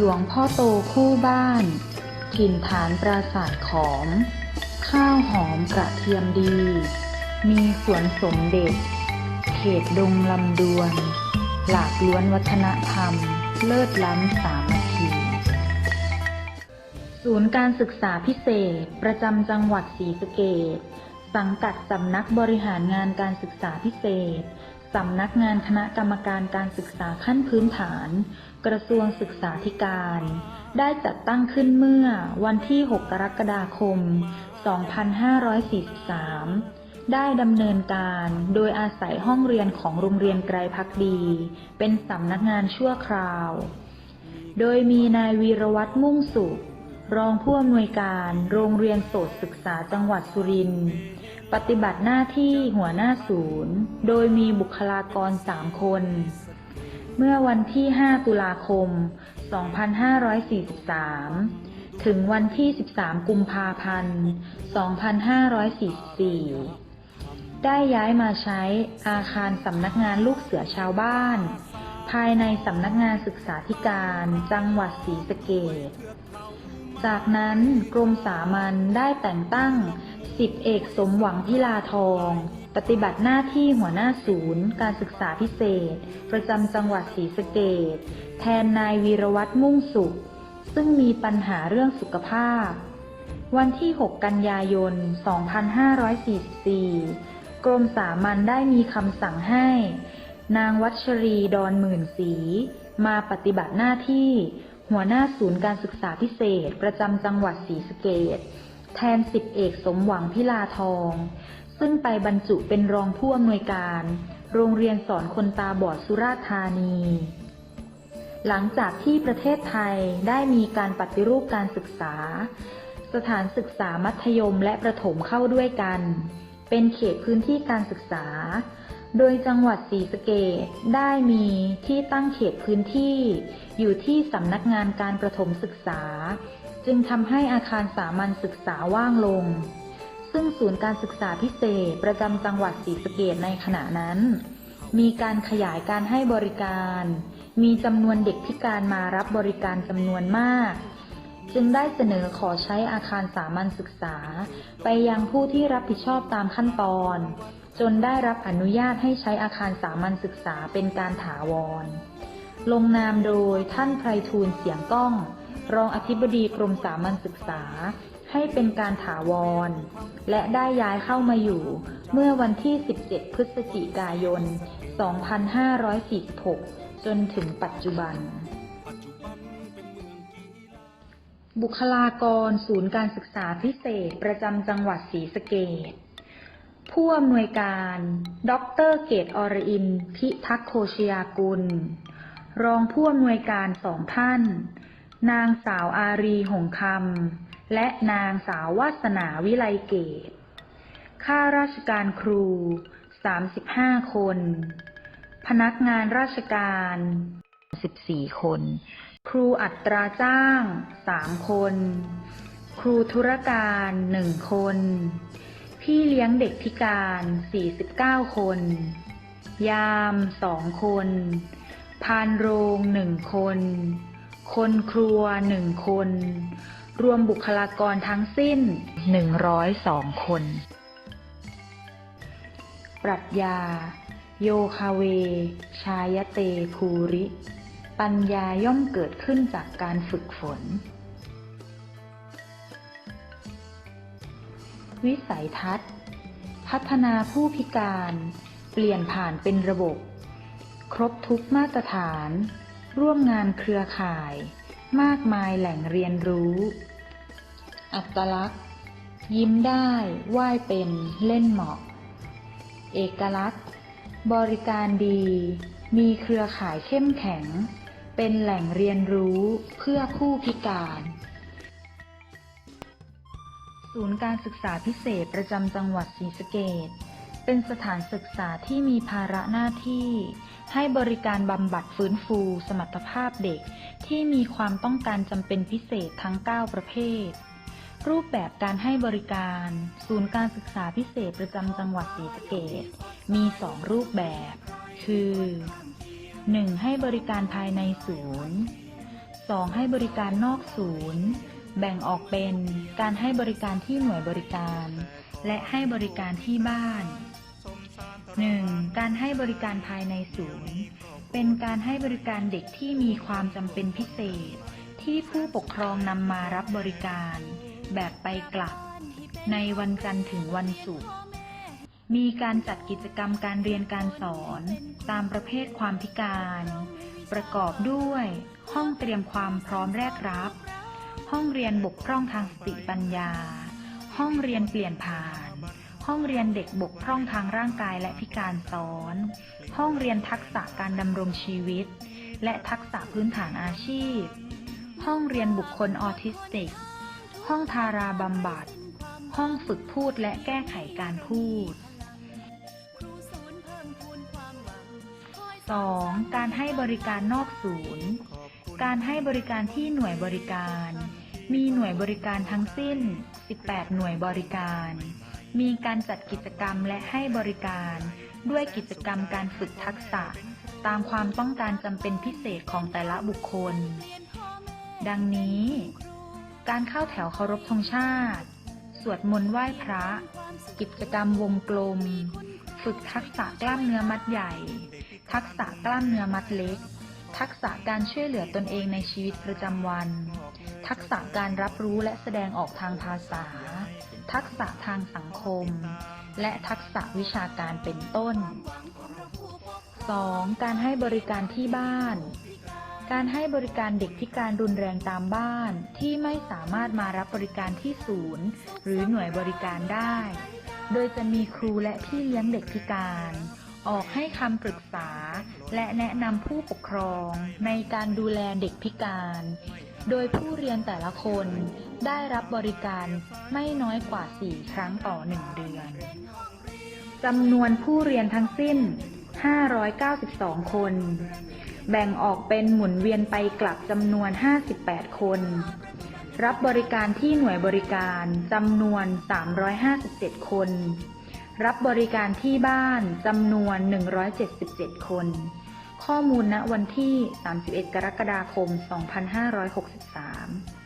หลวงพ่อโตคู่บ้านถิ่นฐานปราสาทขอม ข้าวหอมกระเทียมดี มีสวนสมเด็จ เขตดงลำดวน หลากล้วนวัฒนธรรม เลิศล้ำสามัคคีศูนย์การศึกษาพิเศษ ประจำจังหวัดศรีสะเกษสังกัดสำนักบริหารงานการศึกษาพิเศษ สำนักงานคณะกรรมการการศึกษาขั้นพื้นฐาน กระทรวงศึกษาธิการ ได้จัดตั้งขึ้นเมื่อวันที่ 6 กรกฎาคม 2543 ได้ดำเนินการโดยอาศัยห้องเรียนของโรงเรียนไกรพักดี เป็นสำนักงานชั่วคราว โดยมีนายวีรวัตรมุ่งสุข รองผู้อำนวยการโรงเรียนโสตศึกษาจังหวัดสุรินทร์ ปฏิบัติหน้าที่หัวหน้าศูนย์ โดยมีบุคลากร 3 คน เมื่อวันที่ 5 ตุลาคม 2543 ถึงวันที่ 13 กุมภาพันธ์ 2544 ได้ย้ายมาใช้อาคารสำนักงานลูกเสือชาวบ้าน ภายในสำนักงานศึกษาธิการจังหวัดศรีสะเกษจากนั้นกรมสามัญได้แต่งตั้ง สิบเอกสมหวังพิลาทอง ปฏิบัติหน้าที่หัวหน้าศูนย์ การศึกษาพิเศษ ประจำจังหวัดศรีสะเกษแทนนายวีรวัตรมุ่งสุข ซึ่งมีปัญหาเรื่องสุขภาพ วันที่ 6 กันยายน 2544 กรมสามัญได้มีคำสั่งให้ นางวัชรีดอนหมื่นศรีมาปฏิบัติหน้าที่ หัวหน้าศูนย์การศึกษาพิเศษ ประจำจังหวัดศรีสะเกษ แทนสิบเอกสมหวังพิลาทอง ซึ่งไปบรรจุเป็นรองผู้อำนวยการ โรงเรียนสอนคนตาบอดสุราษฎร์ธานี หลังจากที่ประเทศไทยได้มีการปฏิรูปการศึกษา สถานศึกษามัธยมและประถมเข้าด้วยกัน เป็นเขตพื้นที่การศึกษา โดยจังหวัดศรีสะเกษได้มีที่ตั้งเขตพื้นที่ อยู่ที่สำนักงานการประถมศึกษา จึงทำให้อาคารสามัญศึกษาว่างลง ซึ่งศูนย์การศึกษาพิเศษประจำจังหวัดศรีสะเกษในขณะนั้น มีการขยายการให้บริการ มีจำนวนเด็กพิการมารับบริการจำนวนมาก จึงได้เสนอขอใช้อาคารสามัญศึกษา ไปยังผู้ที่รับผิดชอบตามขั้นตอน จนได้รับอนุญาตให้ใช้อาคารสามัญศึกษาเป็นการถาวร ลงนามโดยท่านไพรทูลเสียงก้อง รองอธิบดีกรมสามัญศึกษา ให้เป็นการถาวร และได้ย้ายเข้ามาอยู่ เมื่อวันที่ 17 พฤศจิกายน 2546 จนถึงปัจจุบัน บุคลากรศูนย์การศึกษาพิเศษประจำจังหวัดศรีสะเกษผู้อำนวยการ ดร เกตอรอิน พิทักษ์โคชยากุล รองผู้อำนวยการสองท่าน นางสาวอารีหงคำและนางสาววาสนาวิไลเกตข้าราชการครู 35 คน พนักงานราชการ 14 คน ครูอัตราจ้าง 3 คน ครูธุรการ 1 คน พี่เลี้ยงเด็กพิการ 49 คน ยาม 2 คน พานโรง 1 คน คนครัว1คน รวมบุคลากรทั้งสิ้น 102 คน ปรัชญา โยคาเว ชายเตภูริ ปัญญาย่อมเกิดขึ้นจากการฝึกฝน วิสัยทัศน์ พัฒนาผู้พิการ เปลี่ยนผ่านเป็นระบบ ครบทุกมาตรฐาน ร่วมงานเครือข่าย มากมายแหล่งเรียนรู้ อัตลักษณ์ ยิ้มได้ไหว้เป็นเล่นเหมาะ เอกลักษณ์ บริการดี มีเครือข่ายเข้มแข็ง เป็นแหล่งเรียนรู้เพื่อผู้พิการ ศูนย์การศึกษาพิเศษประจำจังหวัดศรีสะเกษ เป็นสถานศึกษาที่มีภาระหน้าที่ ให้บริการบำบัดฟื้นฟูสมรรถภาพเด็กที่มีความต้องการจำเป็นพิเศษทั้ง 9 ประเภท รูปแบบการให้บริการ ศูนย์การศึกษาพิเศษประจำจังหวัดศรีสะเกษมี 2 รูปแบบ คือ 1. ให้บริการภายในศูนย์ 2. ให้บริการนอกศูนย์ แบ่งออกเป็นการให้บริการที่หน่วยบริการ และให้บริการที่บ้าน 1. การให้บริการภายในศูนย์ เป็นการให้บริการเด็กที่มีความจำเป็นพิเศษ ที่ผู้ปกครองนำมารับบริการ แบบไปกลับ ในวันจันทร์ถึงวันศุกร์มีการจัดกิจกรรมการเรียนการสอน ตามประเภทความพิการ ประกอบด้วย ห้องเตรียมความพร้อมแรกรับ ห้องเรียนบกพร่องทางสติปัญญา ห้องเรียนเปลี่ยนผ่าน ห้องเรียนเด็กบกพร่องทางร่างกายและพิการซ้อน ห้องเรียนทักษะการดำรงชีวิต และทักษะพื้นฐานอาชีพ ห้องเรียนบุคคลออทิสติก ห้องทาราบำบัด ห้องฝึกพูดและแก้ไขการพูด 2. การให้บริการนอกศูนย์ การให้บริการที่หน่วยบริการ มีหน่วยบริการทั้งสิ้น 18 หน่วยบริการ มีการจัดกิจกรรมและให้บริการ ด้วยกิจกรรมการฝึกทักษะ ตามความต้องการจำเป็นพิเศษของแต่ละบุคคล ดังนี้ การเข้าแถวเคารพธงชาติ สวดมนต์ไหว้พระ กิจกรรมวงกลม ฝึกทักษะกล้ามเนื้อมัดใหญ่ ทักษะกล้ามเนื้อมัดเล็ก ทักษะการช่วยเหลือตนเองในชีวิตประจำวัน ทักษะการรับรู้และแสดงออกทางภาษา ทักษะทางสังคม และทักษะวิชาการเป็นต้น 2. การให้บริการที่บ้าน การให้บริการเด็กพิการรุนแรงตามบ้านที่ไม่สามารถมารับบริการที่ศูนย์ หรือหน่วยบริการได้ โดยจะมีครูและพี่เลี้ยงเด็กพิการ ออกให้คำปรึกษา และแนะนำผู้ปกครองในการดูแลเด็กพิการ โดยผู้เรียนแต่ละคนได้รับบริการไม่น้อยกว่า 4 ครั้งต่อ 1 เดือนจำนวนผู้เรียนทั้งสิ้น 592 คน แบ่งออกเป็นหมุนเวียนไปกลับจำนวน 58 คน รับบริการที่หน่วยบริการจำนวน 357 คน รับบริการที่บ้านจำนวน 177 คน ข้อมูลณวันที่ 31 กรกฎาคม 2563